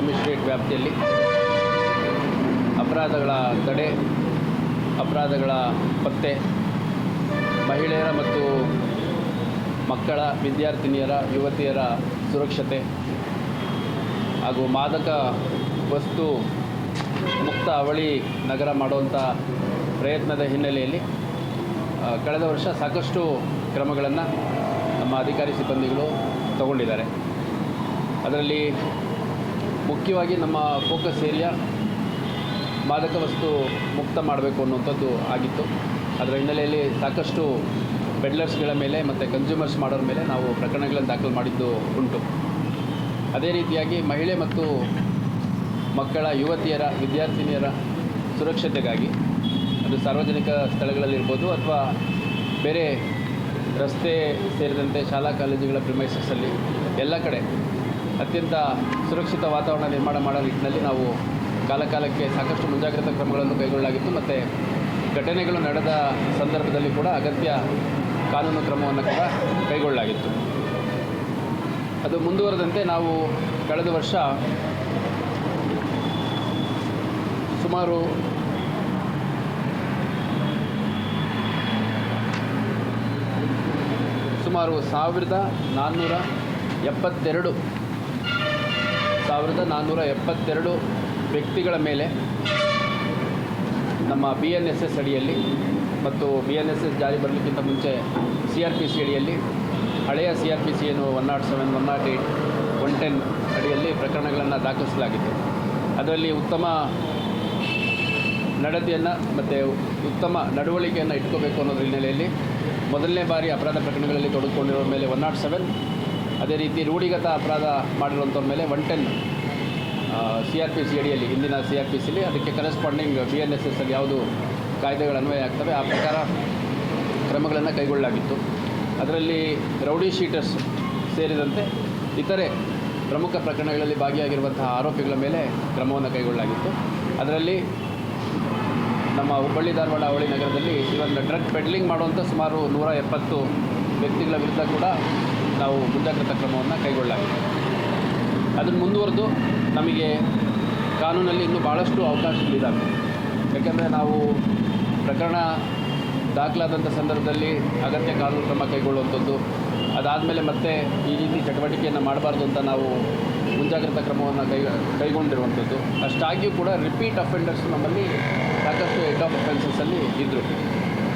Commissionerate ವ್ಯಾಪ್ತಿಯಲ್ಲಿ ಅಪರಾಧಗಳ ತಡೆ, ಅಪರಾಧಗಳ ಪತ್ತೆ, ಮಹಿಳೆಯರ ಮತ್ತು ಮಕ್ಕಳ, ವಿದ್ಯಾರ್ಥಿನಿಯರ, ಯುವತಿಯರ ಸುರಕ್ಷತೆ ಹಾಗೂ ಮಾದಕ ವಸ್ತು ಮುಕ್ತ ಅವಳಿ ನಗರ ಮಾಡುವಂಥ ಪ್ರಯತ್ನದ ಹಿನ್ನೆಲೆಯಲ್ಲಿ ಕಳೆದ ವರ್ಷ ಸಾಕಷ್ಟು ಕ್ರಮಗಳನ್ನು ನಮ್ಮ ಅಧಿಕಾರಿ ಸಿಬ್ಬಂದಿಗಳು ತಗೊಂಡಿದ್ದಾರೆ. ಅದರಲ್ಲಿ ಮುಖ್ಯವಾಗಿ ನಮ್ಮ ಫೋಕಸ್ ಏರಿಯಾ ಮಾದಕ ವಸ್ತು ಮುಕ್ತ ಮಾಡಬೇಕು ಅನ್ನುವಂಥದ್ದು ಆಗಿತ್ತು. ಅದರ ಹಿನ್ನೆಲೆಯಲ್ಲಿ ಸಾಕಷ್ಟು ಪೆಡ್ಲರ್ಸ್ಗಳ ಮೇಲೆ ಮತ್ತು ಕನ್ಸ್ಯೂಮರ್ಸ್ ಮಾಡೋರ ಮೇಲೆ ನಾವು ಪ್ರಕರಣಗಳನ್ನು ದಾಖಲು ಮಾಡಿದ್ದು ಉಂಟು. ಅದೇ ರೀತಿಯಾಗಿ ಮಹಿಳೆ ಮತ್ತು ಮಕ್ಕಳ ಯುವತಿಯರ, ವಿದ್ಯಾರ್ಥಿನಿಯರ ಸುರಕ್ಷತೆಗಾಗಿ, ಅದು ಸಾರ್ವಜನಿಕ ಸ್ಥಳಗಳಲ್ಲಿರ್ಬೋದು ಅಥವಾ ಬೇರೆ ರಸ್ತೆ ಸೇರಿದಂತೆ ಶಾಲಾ, ಕಾಲೇಜುಗಳ ಪ್ರಿಮೈಸಸ್ಸಲ್ಲಿ ಎಲ್ಲ ಕಡೆ ಅತ್ಯಂತ ಸುರಕ್ಷಿತ ವಾತಾವರಣ ನಿರ್ಮಾಣ ಮಾಡೋ ನಿಟ್ಟಿನಲ್ಲಿ ನಾವು ಕಾಲಕಾಲಕ್ಕೆ ಸಾಕಷ್ಟು ಮುಂಜಾಗ್ರತಾ ಕ್ರಮಗಳನ್ನು ಕೈಗೊಳ್ಳಲಾಗಿತ್ತು. ಮತ್ತು ಘಟನೆಗಳು ನಡೆದ ಸಂದರ್ಭದಲ್ಲಿ ಕೂಡ ಅಗತ್ಯ ಕಾನೂನು ಕ್ರಮವನ್ನು ಕೂಡ ಕೈಗೊಳ್ಳಲಾಗಿತ್ತು. ಅದು ಮುಂದುವರೆದಂತೆ ನಾವು ಕಳೆದ ವರ್ಷ ಸುಮಾರು ಸುಮಾರು ಸಾವಿರದ ನಾನ್ನೂರ ಎಪ್ಪತ್ತೆರಡು ಸಾವಿರದ ನಾನ್ನೂರ ಎಪ್ಪತ್ತೆರಡು ವ್ಯಕ್ತಿಗಳ ಮೇಲೆ ನಮ್ಮ ಬಿ ಎನ್ ಎಸ್ ಎಸ್ ಅಡಿಯಲ್ಲಿ ಮತ್ತು ಬಿ ಎನ್ ಎಸ್ ಎಸ್ ಜಾರಿ ಬರಲಿಕ್ಕಿಂತ ಮುಂಚೆ ಸಿ ಆರ್ ಪಿ ಸಿ ಅಡಿಯಲ್ಲಿ, ಹಳೆಯ ಸಿ ಆರ್ ಪಿ ಸಿ ಏನು one nought seven one nought eight one ten ಅಡಿಯಲ್ಲಿ ಪ್ರಕರಣಗಳನ್ನು ದಾಖಲಿಸಲಾಗಿತ್ತು. ಅದರಲ್ಲಿ ಉತ್ತಮ ನಡತೆಯನ್ನು ಮತ್ತು ಉತ್ತಮ ನಡವಳಿಕೆಯನ್ನು ಇಟ್ಕೋಬೇಕು ಅನ್ನೋದ್ರ ಹಿನ್ನೆಲೆಯಲ್ಲಿ ಮೊದಲನೇ ಬಾರಿ ಅಪರಾಧ ಪ್ರಕರಣಗಳಲ್ಲಿ ತೊಡಗಿಕೊಂಡಿರೋರ ಮೇಲೆ ಒನ್ ನಾಟ್ ಸೆವೆನ್ ಅದೇ ರೀತಿ ರೂಢಿಗತ ಅಪರಾಧ ಮಾಡಿರುವಂಥವ್ರ ಮೇಲೆ one ten C R P C ಅಡಿಯಲ್ಲಿ, ಹಿಂದಿನ ಸಿ ಆರ್ ಪಿ ಸಿಲಿ ಅದಕ್ಕೆ corresponding B N S S ಅಲ್ಲಿ ಯಾವುದು ಕಾಯ್ದೆಗಳು ಅನ್ವಯ ಆಗ್ತವೆ, ಆ ಪ್ರಕಾರ ಕ್ರಮಗಳನ್ನು ಕೈಗೊಳ್ಳಲಾಗಿತ್ತು. ಅದರಲ್ಲಿ ರೌಡಿ ಶೀಟರ್ಸ್ ಸೇರಿದಂತೆ ಇತರೆ ಪ್ರಮುಖ ಪ್ರಕರಣಗಳಲ್ಲಿ ಭಾಗಿಯಾಗಿರುವಂತಹ ಆರೋಪಿಗಳ ಮೇಲೆ ಕ್ರಮವನ್ನು ಕೈಗೊಳ್ಳಲಾಗಿತ್ತು. ಅದರಲ್ಲಿ ನಮ್ಮ ಹುಬ್ಬಳ್ಳಿ ಧಾರವಾಡ ಅವಳಿ ನಗರದಲ್ಲಿ ಇವನ್ನು ಡ್ರಗ್ ಪೆಡ್ಲಿಂಗ್ ಮಾಡುವಂಥ ಸುಮಾರು ನೂರ ಎಪ್ಪತ್ತು ವ್ಯಕ್ತಿಗಳ ವಿರುದ್ಧ ಕೂಡ ನಾವು ಮುಂಜಾಗ್ರತಾ ಕ್ರಮವನ್ನು ಕೈಗೊಳ್ಳಲಾಗಿದೆ. ಅದನ್ನು ಮುಂದುವರೆದು ನಮಗೆ ಕಾನೂನಲ್ಲಿ ಇನ್ನೂ ಭಾಳಷ್ಟು ಅವಕಾಶಗಳಿದ್ದಾವೆ ಯಾಕೆಂದರೆ ನಾವು ಪ್ರಕರಣ ದಾಖಲಾದಂಥ ಸಂದರ್ಭದಲ್ಲಿ ಅಗತ್ಯ ಕಾನೂನು ಕ್ರಮ ಕೈಗೊಳ್ಳುವಂಥದ್ದು, ಅದಾದಮೇಲೆ ಮತ್ತೆ ಈ ರೀತಿ ಚಟುವಟಿಕೆಯನ್ನು ಮಾಡಬಾರ್ದು ಅಂತ ನಾವು ಮುಂಜಾಗ್ರತಾ ಕ್ರಮವನ್ನು ಕೈ, ಕೈಗೊಂಡಿರುವಂಥದ್ದು. ಅಷ್ಟಾಗಿಯೂ ಕೂಡ ರಿಪೀಟ್ ಅಫೆಂಡರ್ಸ್ ನಮ್ಮಲ್ಲಿ ಸಾಕಷ್ಟು ಹೆಡ್ ಆಫ್ ಅಫೆನ್ಸಸ್ಸಲ್ಲಿ ಇದ್ದರು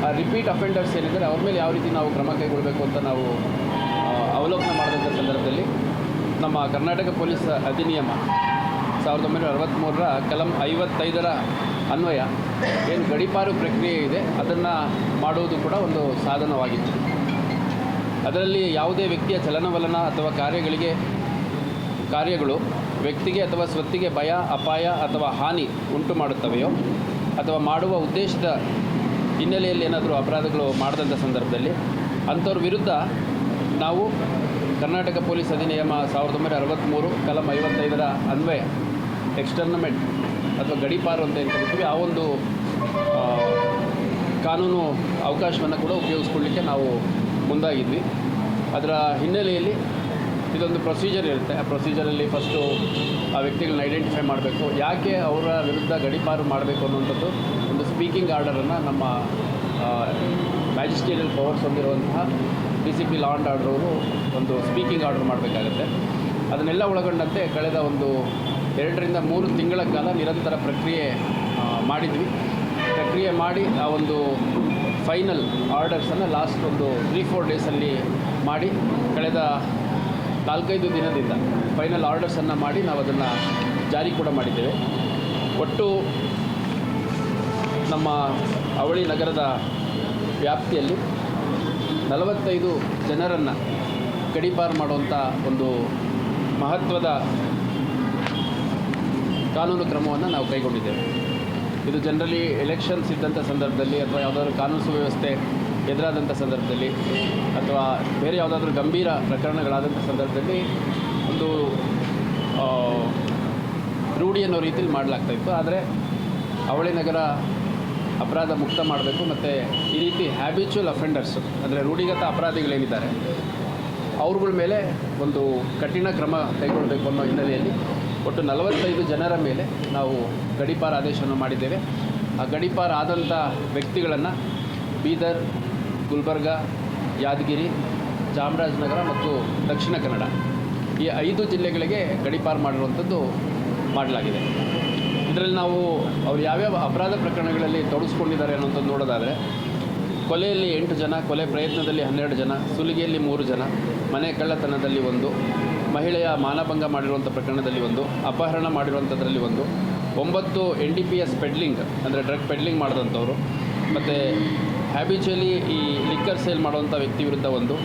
ಆ ರಿಪೀಟ್ ಅಫೆಂಡರ್ಸ್ ಏನಿದ್ದಾರೆ, ಅವ್ರ ಮೇಲೆ ಯಾವ ರೀತಿ ನಾವು ಕ್ರಮ ಕೈಗೊಳ್ಳಬೇಕು ಅಂತ ನಾವು ನಮ್ಮ ಕರ್ನಾಟಕ ಪೊಲೀಸ್ ಅಧಿನಿಯಮ ಸಾವಿರದ ಒಂಬೈನೂರ ಅರವತ್ತ್ಮೂರರ ಕಲಂ ಐವತ್ತೈದರ ಅನ್ವಯ. ಏನು ಗಡಿಪಾರು ಪ್ರಕ್ರಿಯೆ ಇದೆ, ಅದನ್ನು ಮಾಡುವುದು ಕೂಡ ಒಂದು ಸಾಧನವಾಗಿತ್ತು. ಅದರಲ್ಲಿ ಯಾವುದೇ ವ್ಯಕ್ತಿಯ ಚಲನವಲನ ಅಥವಾ ಕಾರ್ಯಗಳಿಗೆ, ಕಾರ್ಯಗಳು ವ್ಯಕ್ತಿಗೆ ಅಥವಾ ಸ್ವತ್ತಿಗೆ ಭಯ, ಅಪಾಯ ಅಥವಾ ಹಾನಿ ಉಂಟು ಮಾಡುತ್ತವೆಯೋ, ಅಥವಾ ಮಾಡುವ ಉದ್ದೇಶದ ಹಿನ್ನೆಲೆಯಲ್ಲಿ ಏನಾದರೂ ಅಪರಾಧಗಳು ಮಾಡಿದಂಥ ಸಂದರ್ಭದಲ್ಲಿ ಅಂಥವ್ರ ವಿರುದ್ಧ ನಾವು ಕರ್ನಾಟಕ ಪೊಲೀಸ್ ಅಧಿನಿಯಮ ಸಾವಿರದ ಒಂಬೈನೂರ ಅರವತ್ತ್ಮೂರು ಕಲಂ ಐವತ್ತೈದರ ಅನ್ವಯ ಎಕ್ಸ್ಟರ್ನಮೆಂಟ್ ಅಥವಾ ಗಡಿಪಾರು ಅಂತ ಏನು ಕರಿತೀವಿ ಆ ಒಂದು ಕಾನೂನು ಅವಕಾಶವನ್ನು ಕೂಡ ಉಪಯೋಗಿಸ್ಕೊಳ್ಳಿಕ್ಕೆ ನಾವು ಮುಂದಾಗಿದ್ವಿ. ಅದರ ಹಿನ್ನೆಲೆಯಲ್ಲಿ ಇದೊಂದು ಪ್ರೊಸೀಜರ್ ಇರುತ್ತೆ. ಆ ಪ್ರೊಸೀಜರಲ್ಲಿ ಫಸ್ಟು ಆ ವ್ಯಕ್ತಿಗಳನ್ನ ಐಡೆಂಟಿಫೈ ಮಾಡಬೇಕು. ಯಾಕೆ ಅವರ ವಿರುದ್ಧ ಗಡಿಪಾರು ಮಾಡಬೇಕು ಅನ್ನುವಂಥದ್ದು ಒಂದು ಸ್ಪೀಕಿಂಗ್ ಆರ್ಡರನ್ನು ನಮ್ಮ ಮ್ಯಾಜಿಸ್ಟ್ರೇರಿಯಲ್ ಪವರ್ಸ್ ಹೊಂದಿರುವಂತಹ D C P law and order ಅವರು ಒಂದು ಸ್ಪೀಕಿಂಗ್ ಆರ್ಡರ್ ಮಾಡಬೇಕಾಗತ್ತೆ. ಅದನ್ನೆಲ್ಲ ಒಳಗೊಂಡಂತೆ ಕಳೆದ ಒಂದು ಎರಡರಿಂದ ಮೂರು ತಿಂಗಳ ಕಾಲ ನಿರಂತರ ಪ್ರಕ್ರಿಯೆ ಮಾಡಿದ್ವಿ. ಪ್ರಕ್ರಿಯೆ ಮಾಡಿ ಆ ಒಂದು ಫೈನಲ್ ಆರ್ಡರ್ಸನ್ನು ಲಾಸ್ಟ್ ಒಂದು ತ್ರೀ ಫೋರ್ ಡೇಸಲ್ಲಿ ಮಾಡಿ ಕಳೆದ ನಾಲ್ಕೈದು ದಿನದಿಂದ ಫೈನಲ್ ಆರ್ಡರ್ಸನ್ನು ಮಾಡಿ ನಾವು ಅದನ್ನು ಜಾರಿ ಕೂಡ ಮಾಡಿದ್ದೇವೆ. ಒಟ್ಟು ನಮ್ಮ ಅವಳಿ ನಗರದ ವ್ಯಾಪ್ತಿಯಲ್ಲಿ ನಲವತ್ತೈದು ಜನರನ್ನು ಗಡೀಪಾರು ಮಾಡುವಂಥ ಒಂದು ಮಹತ್ವದ ಕಾನೂನು ಕ್ರಮವನ್ನು ನಾವು ಕೈಗೊಂಡಿದ್ದೇವೆ. ಇದು ಜನರಲಿ ಎಲೆಕ್ಷನ್ಸ್ ಇದ್ದಂಥ ಸಂದರ್ಭದಲ್ಲಿ ಅಥವಾ ಯಾವುದಾದ್ರೂ ಕಾನೂನು ಸುವ್ಯವಸ್ಥೆ ಎದುರಾದಂಥ ಸಂದರ್ಭದಲ್ಲಿ ಅಥವಾ ಬೇರೆ ಯಾವುದಾದ್ರೂ ಗಂಭೀರ ಪ್ರಕರಣಗಳಾದಂಥ ಸಂದರ್ಭದಲ್ಲಿ ಒಂದು ರೂಢಿ ಅನ್ನೋ ರೀತಿಯಲ್ಲಿ ಮಾಡಲಾಗ್ತಾ ಇತ್ತು. ಆದರೆ ಅವಳಿ ನಗರ ಅಪರಾಧ ಮುಕ್ತ ಮಾಡಬೇಕು ಮತ್ತು ಈ ರೀತಿ ಹ್ಯಾಬಿಚುವಲ್ ಅಫೆಂಡರ್ಸು ಅಂದರೆ ರೂಢಿಗತ ಅಪರಾಧಿಗಳೇನಿದ್ದಾರೆ, ಅವ್ರಗಳ ಮೇಲೆ ಒಂದು ಕಠಿಣ ಕ್ರಮ ಕೈಗೊಳ್ಳಬೇಕು ಅನ್ನೋ ಹಿನ್ನೆಲೆಯಲ್ಲಿ ಒಟ್ಟು ನಲವತ್ತೈದು ಜನರ ಮೇಲೆ ನಾವು ಗಡೀಪಾರ ಆದೇಶವನ್ನು ಮಾಡಿದ್ದೇವೆ. ಆ ಗಡಿಪಾರ ಆದಂಥ ವ್ಯಕ್ತಿಗಳನ್ನು ಬೀದರ್, ಗುಲ್ಬರ್ಗ, ಯಾದಗಿರಿ, ಚಾಮರಾಜನಗರ ಮತ್ತು ದಕ್ಷಿಣ ಕನ್ನಡ ಈ ಐದು ಜಿಲ್ಲೆಗಳಿಗೆ ಗಡಿಪಾರ ಮಾಡಿರುವಂಥದ್ದು ಮಾಡಲಾಗಿದೆ. ಇದರಲ್ಲಿ ನಾವು ಅವ್ರು ಯಾವ್ಯಾವ ಅಪರಾಧ ಪ್ರಕರಣಗಳಲ್ಲಿ ತೊಡಗಿಸ್ಕೊಂಡಿದ್ದಾರೆ ಅನ್ನೋಂಥದ್ದು ನೋಡೋದಾದರೆ, ಕೊಲೆಯಲ್ಲಿ ಎಂಟು ಜನ, ಕೊಲೆ ಪ್ರಯತ್ನದಲ್ಲಿ ಹನ್ನೆರಡು ಜನ, ಸುಲಿಗೆಯಲ್ಲಿ ಮೂರು ಜನ, ಮನೆ ಕಳ್ಳತನದಲ್ಲಿ ಒಂದು, ಮಹಿಳೆಯ ಮಾನಭಂಗ ಮಾಡಿರುವಂಥ ಪ್ರಕರಣದಲ್ಲಿ ಒಂದು, ಅಪಹರಣ ಮಾಡಿರುವಂಥದ್ರಲ್ಲಿ ಒಂದು, ಒಂಬತ್ತು N D P S peddling ಅಂದರೆ ಡ್ರಗ್ ಪೆಡ್ಲಿಂಗ್ ಮಾಡಿದಂಥವ್ರು, ಮತ್ತು ಹ್ಯಾಬಿಚುಲಿ ಈ ಲಿಕ್ಕರ್ ಸೇಲ್ ಮಾಡುವಂಥ ವ್ಯಕ್ತಿ ವಿರುದ್ಧ ಒಂದು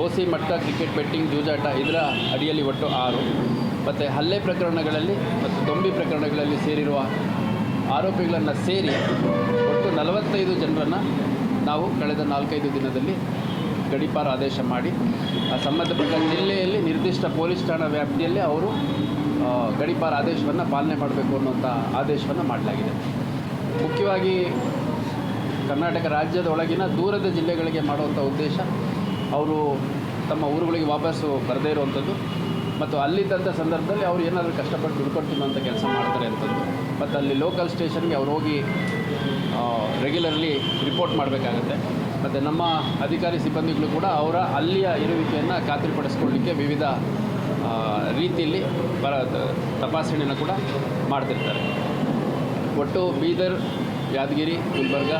ಓ ಸಿ ಮಟ್ಟ ಕ್ರಿಕೆಟ್ ಬೆಟ್ಟಿಂಗ್ ಜೂಜಾಟ ಇದರ ಅಡಿಯಲ್ಲಿ ಒಟ್ಟು ಆರು. ಮತ್ತು ಹಲ್ಲೆ ಪ್ರಕರಣಗಳಲ್ಲಿ ಮತ್ತು ದೊಂಬಿ ಪ್ರಕರಣಗಳಲ್ಲಿ ಸೇರಿರುವ ಆರೋಪಿಗಳನ್ನು ಸೇರಿ ಒಟ್ಟು ನಲವತ್ತೈದು ಜನರನ್ನು ನಾವು ಕಳೆದ ನಾಲ್ಕೈದು ದಿನದಲ್ಲಿ ಗಡಿಪಾರ ಆದೇಶ ಮಾಡಿ, ಆ ಸಂಬಂಧಪಟ್ಟ ಜಿಲ್ಲೆಯಲ್ಲಿ ನಿರ್ದಿಷ್ಟ ಪೊಲೀಸ್ ಠಾಣಾ ವ್ಯಾಪ್ತಿಯಲ್ಲಿ ಅವರು ಗಡಿಪಾರ ಆದೇಶವನ್ನು ಪಾಲನೆ ಮಾಡಬೇಕು ಅನ್ನುವಂಥ ಆದೇಶವನ್ನು ಮಾಡಲಾಗಿದೆ. ಮುಖ್ಯವಾಗಿ ಕರ್ನಾಟಕ ರಾಜ್ಯದ ಒಳಗಿನ ದೂರದ ಜಿಲ್ಲೆಗಳಿಗೆ ಮಾಡುವಂಥ ಉದ್ದೇಶ, ಅವರು ತಮ್ಮ ಊರುಗಳಿಗೆ ವಾಪಸ್ಸು ಬರದೇ ಇರುವಂಥದ್ದು ಮತ್ತು ಅಲ್ಲಿದ್ದಂಥ ಸಂದರ್ಭದಲ್ಲಿ ಅವ್ರು ಏನಾದರೂ ಕಷ್ಟಪಟ್ಟು ತಿನ್ನುವಂಥ ಕೆಲಸ ಮಾಡ್ತಾರೆ ಅಂತಂದು. ಮತ್ತು ಅಲ್ಲಿ ಲೋಕಲ್ ಸ್ಟೇಷನ್ಗೆ ಅವ್ರು ಹೋಗಿ ರೆಗ್ಯುಲರ್ಲಿ ರಿಪೋರ್ಟ್ ಮಾಡಬೇಕಾಗತ್ತೆ. ಮತ್ತು ನಮ್ಮ ಅಧಿಕಾರಿ ಸಿಬ್ಬಂದಿಗಳು ಕೂಡ ಅವರ ಅಲ್ಲಿಯ ಇರುವಿಕೆಯನ್ನು ಖಾತ್ರಿಪಡಿಸ್ಕೊಳ್ಳಿಕ್ಕೆ ವಿವಿಧ ರೀತಿಯಲ್ಲಿ ಬರ, ತಪಾಸಣೆಯನ್ನು ಕೂಡ ಮಾಡ್ತಿರ್ತಾರೆ. ಒಟ್ಟು ಬೀದರ್, ಯಾದಗಿರಿ, ಗುಲ್ಬರ್ಗ,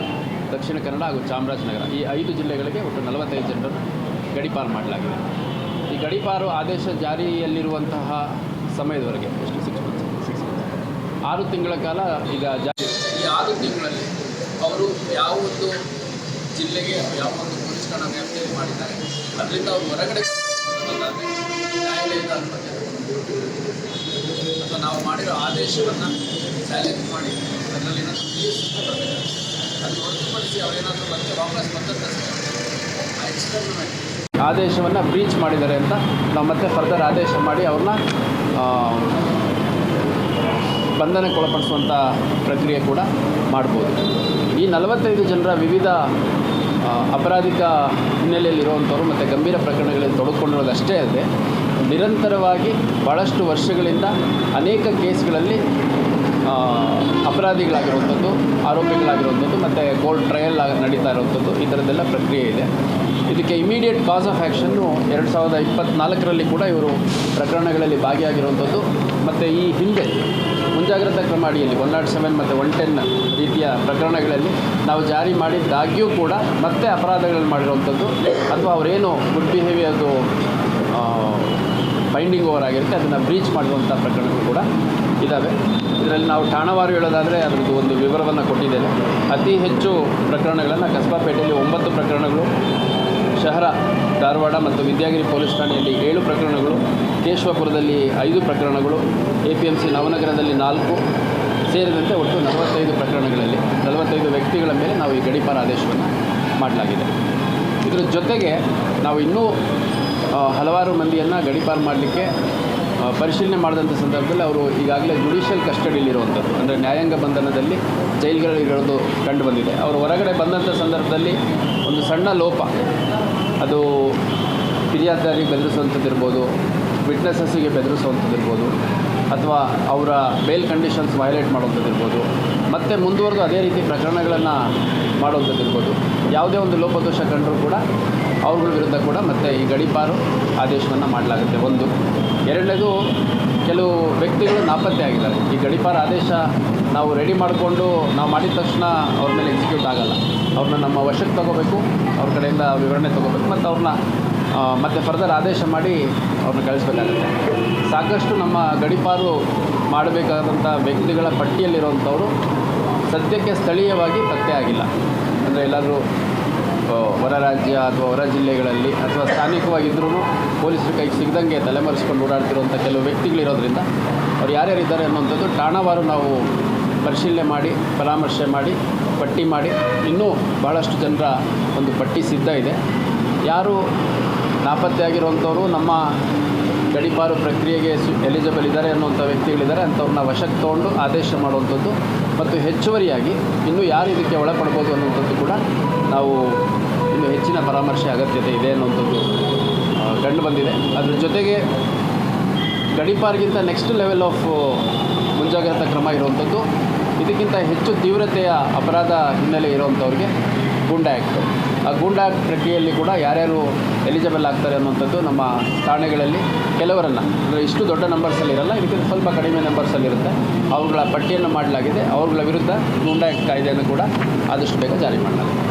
ದಕ್ಷಿಣ ಕನ್ನಡ ಹಾಗೂ ಚಾಮರಾಜನಗರ ಈ ಐದು ಜಿಲ್ಲೆಗಳಿಗೆ ಒಟ್ಟು ನಲವತ್ತೈದು ಜನರನ್ನು ಗಡಿಪಾರು ಮಾಡಲಾಗಿದೆ. ಗಡೀಪಾರು ಆದೇಶ ಜಾರಿಯಲ್ಲಿರುವಂತಹ ಸಮಯದವರೆಗೆ, ಎಷ್ಟು? ಸಿಕ್ಸ್ ಮಂತ್ಸ್ ಸಿಕ್ಸ್ ಮಂತ್ಸ್ ಆರು ತಿಂಗಳ ಕಾಲ ಈಗ ಜಾರಿ. ಈ ಆರು ತಿಂಗಳಲ್ಲಿ ಅವರು ಯಾವೊಂದು ಜಿಲ್ಲೆಗೆ ಯಾವ ಒಂದು ಪೊಲೀಸ್ ಠಾಣಾ ವ್ಯಾಪ್ತಿಯಲ್ಲಿ ಮಾಡಿದ್ದಾರೆ. ಅದರಿಂದ ಅವರು ಹೊರಗಡೆ ನ್ಯಾಯಾಲಯದ ಅಥವಾ ನಾವು ಮಾಡಿರೋ ಆದೇಶವನ್ನು ಚಾಲೆಂಜ್ ಮಾಡಿ, ಅದರಲ್ಲಿ ಏನಾದರೂ ಅದನ್ನು ಅದು ಹೊರತುಪಡಿಸಿ ಅವರೇನಾದರೂ ಮತ್ತೆ ವಾಪಸ್ ಬಂದಂಥ ಆ ಎಕ್ಸ್ಪೆರಿಮೆಂಟ್ ಆದೇಶವನ್ನು ಬ್ರೀಚ್ ಮಾಡಿದ್ದಾರೆ ಅಂತ ನಾವು ಮತ್ತೆ ಫರ್ದರ್ ಆದೇಶ ಮಾಡಿ ಅವ್ರನ್ನ ಬಂಧನಕ್ಕೆ ಬಂಧನಕ್ಕೊಳಪಡಿಸುವಂಥ ಪ್ರಕ್ರಿಯೆ ಕೂಡ ಮಾಡ್ಬೋದು. ಈ ನಲವತ್ತೈದು ಜನರ ವಿವಿಧ ಅಪರಾಧಿಕ ಹಿನ್ನೆಲೆಯಲ್ಲಿರುವಂಥವ್ರು ಮತ್ತು ಗಂಭೀರ ಪ್ರಕರಣಗಳಲ್ಲಿ ತೊಡಗಿಕೊಂಡಿರೋದಷ್ಟೇ ಅಲ್ಲದೆ, ನಿರಂತರವಾಗಿ ಭಾಳಷ್ಟು ವರ್ಷಗಳಿಂದ ಅನೇಕ ಕೇಸ್ಗಳಲ್ಲಿ ಅಪರಾಧಿಗಳಾಗಿರುವಂಥದ್ದು, ಆರೋಪಿಗಳಾಗಿರುವಂಥದ್ದು, ಮತ್ತು ಕೋರ್ಟ್ ಟ್ರಯಲ್ ನಡೀತಾ ಇರುವಂಥದ್ದು, ಈ ಥರದ್ದೆಲ್ಲ ಪ್ರಕ್ರಿಯೆ ಇದೆ. ಇದಕ್ಕೆ ಇಮಿಡಿಯೇಟ್ ಕಾಸ್ ಆಫ್ ಆ್ಯಕ್ಷನ್ನು ಎರಡು ಸಾವಿರದ ಇಪ್ಪತ್ತ್ನಾಲ್ಕರಲ್ಲಿ ಕೂಡ ಇವರು ಪ್ರಕರಣಗಳಲ್ಲಿ ಭಾಗಿಯಾಗಿರುವಂಥದ್ದು. ಮತ್ತು ಈ ಹಿಂದೆ ಮುಂಜಾಗ್ರತಾ ಕ್ರಮ ಅಡಿಯಲ್ಲಿ ಒನ್ ನಾಟ್ ಸೆವೆನ್ ಮತ್ತು ಒನ್ ಟೆನ್ ರೀತಿಯ ಪ್ರಕರಣಗಳಲ್ಲಿ ನಾವು ಜಾರಿ ಮಾಡಿದ್ದಾಗ್ಯೂ ಕೂಡ ಮತ್ತೆ ಅಪರಾಧಗಳನ್ನು ಮಾಡಿರುವಂಥದ್ದು. ಅಥವಾ ಅವರೇನು ಗುಡ್ ಬಿಹೇವಿಯರ್ದು ಬೈಂಡಿಂಗ್ ಓವರ್ ಆಗಿರುತ್ತೆ, ಅದನ್ನು ಬ್ರೀಚ್ ಮಾಡುವಂಥ ಪ್ರಕರಣಗಳು ಕೂಡ ಇದ್ದಾವೆ ಇದರಲ್ಲಿ ನಾವು ಠಾಣವಾರು ಹೇಳೋದಾದರೆ ಅದರದ್ದು ಒಂದು ವಿವರವನ್ನು ಕೊಟ್ಟಿದ್ದೇನೆ. ಅತಿ ಹೆಚ್ಚು ಪ್ರಕರಣಗಳನ್ನು ಕಸಬಾಪೇಟೆಯಲ್ಲಿ ಒಂಬತ್ತು ಪ್ರಕರಣಗಳು, ಶಹರ, ಧಾರವಾಡ ಮತ್ತು ವಿದ್ಯಾಗಿರಿ ಪೊಲೀಸ್ ಠಾಣೆಯಲ್ಲಿ ಏಳು ಪ್ರಕರಣಗಳು, ಕೇಶವಪುರದಲ್ಲಿ ಐದು ಪ್ರಕರಣಗಳು ಎ ಪಿ ಎಂ ಸಿ ನವನಗರದಲ್ಲಿ ನಾಲ್ಕು, ಸೇರಿದಂತೆ ಒಟ್ಟು ನಲವತ್ತೈದು ಪ್ರಕರಣಗಳಲ್ಲಿ ನಲವತ್ತೈದು ವ್ಯಕ್ತಿಗಳ ಮೇಲೆ ನಾವು ಈ ಗಡೀಪಾರ ಆದೇಶವನ್ನು ಮಾಡಲಾಗಿದೆ. ಇದರ ಜೊತೆಗೆ ನಾವು ಇನ್ನೂ ಹಲವಾರು ಮಂದಿಯನ್ನು ಗಡೀಪಾರು ಮಾಡಲಿಕ್ಕೆ ಪರಿಶೀಲನೆ ಮಾಡಿದಂಥ ಸಂದರ್ಭದಲ್ಲಿ ಅವರು ಈಗಾಗಲೇ ಜುಡಿಷಿಯಲ್ ಕಸ್ಟಡಿಯಲ್ಲಿರುವಂಥದ್ದು ಅಂದರೆ ನ್ಯಾಯಾಂಗ ಬಂಧನದಲ್ಲಿ ಜೈಲುಗಳಿರೋದು ಕಂಡು ಬಂದಿದೆ. ಅವರು ಹೊರಗಡೆ ಬಂದಂಥ ಸಂದರ್ಭದಲ್ಲಿ ಒಂದು ಸಣ್ಣ ಲೋಪ. ಅದು ಫಿರ್ಯಾದಿದಾರಿಗೆ ಬೆದರಿಸುವಂಥದ್ದಿರ್ಬೋದು ವಿಟ್ನೆಸಸ್ಸಿಗೆ ಬೆದರಿಸುವಂಥದ್ದಿರ್ಬೋದು ಅಥವಾ ಅವರ ಬೇಲ್ ಕಂಡೀಷನ್ಸ್ ವೈಲೇಟ್ ಮಾಡುವಂಥದ್ದು ಇರ್ಬೋದು, ಮತ್ತೆ ಮುಂದುವರೆದು ಅದೇ ರೀತಿ ಪ್ರಕರಣಗಳನ್ನು ಮಾಡುವಂಥದ್ದು ಇರ್ಬೋದು. ಯಾವುದೇ ಒಂದು ಲೋಪದೋಷ ಕಂಡರೂ ಕೂಡ ಅವ್ರಗಳ ವಿರುದ್ಧ ಕೂಡ ಮತ್ತೆ ಈ ಗಡಿಪಾರು ಆದೇಶವನ್ನು ಮಾಡಲಾಗುತ್ತೆ. ಒಂದು. ಎರಡನೇದು, ಕೆಲವು ವ್ಯಕ್ತಿಗಳು ನಾಪತ್ತೆ ಆಗಿದ್ದಾರೆ. ಈ ಗಡಿಪಾರ ಆದೇಶ ನಾವು ರೆಡಿ ಮಾಡಿಕೊಂಡು ನಾವು ಮಾಡಿದ ತಕ್ಷಣ ಅವ್ರ ಮೇಲೆ ಎಕ್ಸಿಕ್ಯೂಟ್ ಆಗಲ್ಲ. ಅವ್ರನ್ನ ನಮ್ಮ ವಶಕ್ಕೆ ತಗೋಬೇಕು, ಅವ್ರ ಕಡೆಯಿಂದ ವಿವರಣೆ ತಗೋಬೇಕು ಮತ್ತು ಅವ್ರನ್ನ ಮತ್ತೆ ಫರ್ದರ್ ಆದೇಶ ಮಾಡಿ ಅವ್ರನ್ನ ಕಳಿಸ್ಬೇಕಾಗುತ್ತೆ. ಸಾಕಷ್ಟು ನಮ್ಮ ಗಡಿಪಾರು ಮಾಡಬೇಕಾದಂಥ ವ್ಯಕ್ತಿಗಳ ಪಟ್ಟಿಯಲ್ಲಿರುವಂಥವರು ಸದ್ಯಕ್ಕೆ ಸ್ಥಳೀಯವಾಗಿ ಪತ್ತೆ ಆಗಿಲ್ಲ. ಅಂದರೆ ಎಲ್ಲಾದರೂ ಹೊರ ರಾಜ್ಯ ಅಥವಾ ಹೊರ ಜಿಲ್ಲೆಗಳಲ್ಲಿ ಅಥವಾ ಸ್ಥಾನಿಕವಾಗಿದ್ದರೂ ಪೊಲೀಸರ ಕೈಗೆ ಸಿಗದಂಗೆ ತಲೆಮರೆಸ್ಕೊಂಡು ಓಡಾಡ್ತಿರುವಂಥ ಕೆಲವು ವ್ಯಕ್ತಿಗಳಿರೋದ್ರಿಂದ ಅವ್ರು ಯಾರ್ಯಾರಿದ್ದಾರೆ ಅನ್ನುವಂಥದ್ದು ಠಾಣವಾರು ನಾವು ಪರಿಶೀಲನೆ ಮಾಡಿ, ಪರಾಮರ್ಶೆ ಮಾಡಿ, ಪಟ್ಟಿ ಮಾಡಿ. ಇನ್ನೂ ಭಾಳಷ್ಟು ಜನರ ಒಂದು ಪಟ್ಟಿ ಸಿದ್ಧ ಇದೆ. ಯಾರು ನಾಪತ್ತೆಯಾಗಿರುವಂಥವರು ನಮ್ಮ ಗಡೀಪಾರು ಪ್ರಕ್ರಿಯೆಗೆ ಎಲಿಜಿಬಲ್ ಇದ್ದಾರೆ ಅನ್ನುವಂಥ ವ್ಯಕ್ತಿಗಳಿದ್ದಾರೆ, ಅಂಥವ್ರನ್ನ ವಶಕ್ಕೆ ತಗೊಂಡು ಆದೇಶ ಮಾಡುವಂಥದ್ದು. ಮತ್ತು ಹೆಚ್ಚುವರಿಯಾಗಿ ಇನ್ನೂ ಯಾರು ಇದಕ್ಕೆ ಒಳಪಡ್ಬೋದು ಅನ್ನುವಂಥದ್ದು ಕೂಡ ನಾವು ಇನ್ನು ಹೆಚ್ಚಿನ ಪರಾಮರ್ಶೆ ಅಗತ್ಯತೆ ಇದೆ ಅನ್ನುವಂಥದ್ದು ಕಂಡು ಬಂದಿದೆ. ಅದರ ಜೊತೆಗೆ ಗಡಿಪಾರ್ಗಿಂತ ನೆಕ್ಸ್ಟ್ ಲೆವೆಲ್ ಆಫ್ ಮುಂಜಾಗ್ರತಾ ಕ್ರಮ ಇರುವಂಥದ್ದು. ಇದಕ್ಕಿಂತ ಹೆಚ್ಚು ತೀವ್ರತೆಯ ಅಪರಾಧ ಹಿನ್ನೆಲೆ ಇರುವಂಥವ್ರಿಗೆ ಗೂಂಡಾ ಆ್ಯಕ್ಟ್ ಆ ಗೂಂಡಾ ಆ್ಯಕ್ಟ್ ಪ್ರಕ್ರಿಯೆಯಲ್ಲಿ ಕೂಡ ಯಾರ್ಯಾರು ಎಲಿಜಿಬಲ್ ಆಗ್ತಾರೆ ಅನ್ನುವಂಥದ್ದು ನಮ್ಮ ಠಾಣೆಗಳಲ್ಲಿ ಕೆಲವರನ್ನು ಅಂದರೆ ಇಷ್ಟು ದೊಡ್ಡ ನಂಬರ್ಸಲ್ಲಿ ಇರಲ್ಲ ಇದಕ್ಕಿಂತ ಸ್ವಲ್ಪ ಕಡಿಮೆ ನಂಬರ್ಸಲ್ಲಿರುತ್ತೆ ಅವುಗಳ ಪಟ್ಟಿಯನ್ನು ಮಾಡಲಾಗಿದೆ. ಅವುಗಳ ವಿರುದ್ಧ ಗೂಂಡಾ ಆ್ಯಕ್ಟ್ ಕಾಯ್ದೆಯನ್ನು ಕೂಡ ಆದಷ್ಟು ಬೇಗ ಜಾರಿ ಮಾಡಲಾಗಿದೆ.